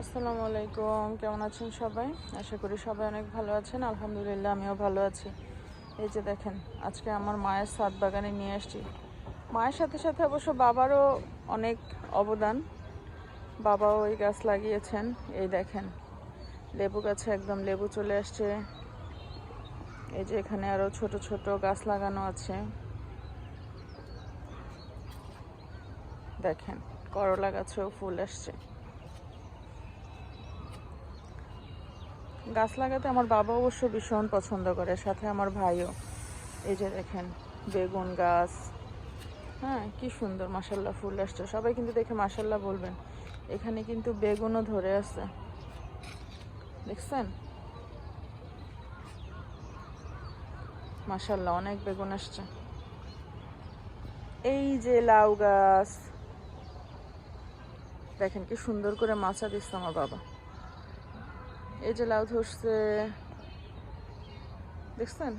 আসসালামু আলাইকুম, কেমন আছেন সবাই? আশা করি সবাই অনেক ভালো আছেন। আলহামদুলিল্লাহ, আমিও ভালো আছি। এই যে দেখেন, আজকে আমার মায়ের সাত বাগানে নিয়ে আসছি। মায়ের সাথে সাথে অবশ্য বাবারও অনেক অবদান। বাবাও ওই গাছ লাগিয়েছেন। এই দেখেন, লেবু গাছে একদম লেবু চলে আসছে। এই যে এখানে আরও ছোট ছোট গাছ লাগানো আছে। দেখেন, করলা গাছেও ফুল আসছে। গাছ লাগাতে আমার বাবা অবশ্য ভীষণ পছন্দ করে, সাথে আমার ভাইও। এই যে দেখেন, বেগুন গাছ। হ্যাঁ কি সুন্দর মাসাল্লাহ ফুল আসছে। সবাই কিন্তু দেখে মাসাল্লাহ বলবেন। এখানে কিন্তু বেগুনও ধরে আছে। দেখছেন? মাসাল্লাহ অনেক বেগুন আসছে। এই যে লাউ গাছ। দেখেন, কি সুন্দর করে মাছা দিচ্ছে আমার বাবা। এই যে লাউ ধরছে। দেখছেন?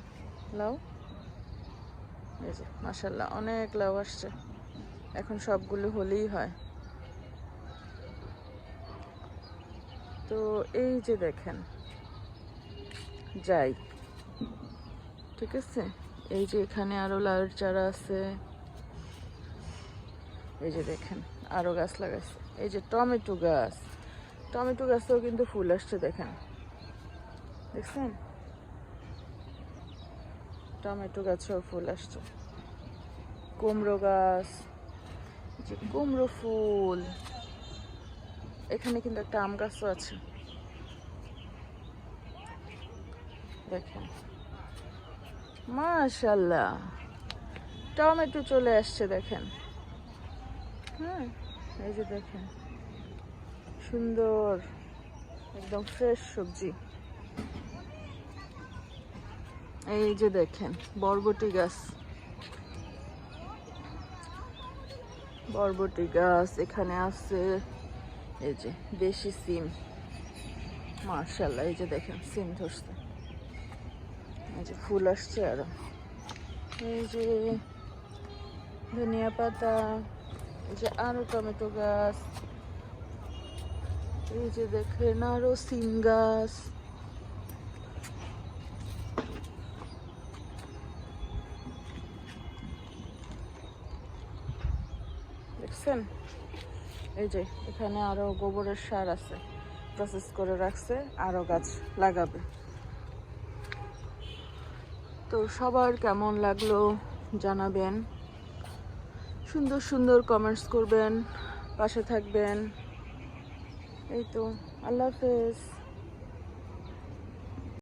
লাউ? এই যে মাসাল্লাহ অনেক লাউ আসছে। এখন সবগুলো হলেই হয়। তো এই যে দেখেন, যাই। ঠিক আছে? এই যে এখানে আরও লাউয়ের চারা আছে। এই যে দেখেন, আরও গাছ লাগাইছে। এই যে টমেটো গাছ। টমেটো গাছেও কিন্তু ফুল আসছে, দেখেন। দেখছেন? টমেটো গাছেও ফুল আসছে। কুমড়ো গাছ যে কুমড়ো ফুল। এখানে কিন্তু একটা আম গাছও আছে। দেখেন। মাশাল্লাহ টমেটো চলে আসছে, দেখেন। হ্যাঁ এই যে দেখেন। সুন্দর, একদম ফ্রেশ সবজি। এই যে দেখেন, বরবটি গাছ। বরবটি গাছ এখানে আছে। এই যে দেশি সিম। মার্শাল্লাহ, এই যে দেখেন, সিম ধরছে। এই যে ফুল আসছে আরও। এই যে ধনিয়া পাতা, এই যে আরও টমেটো গাছ। এই যে দেখেন আরও সিম গাছ। দেখছেন? এই যে এখানে আরও গোবরের সার আছে প্রসেস করে রাখছে, আরও গাছ লাগাবে। তো সবার কেমন লাগল জানাবেন। সুন্দর সুন্দর কমেন্টস করবেন, পাশে থাকবেন। এই তো আল্লাহ হাফেজ।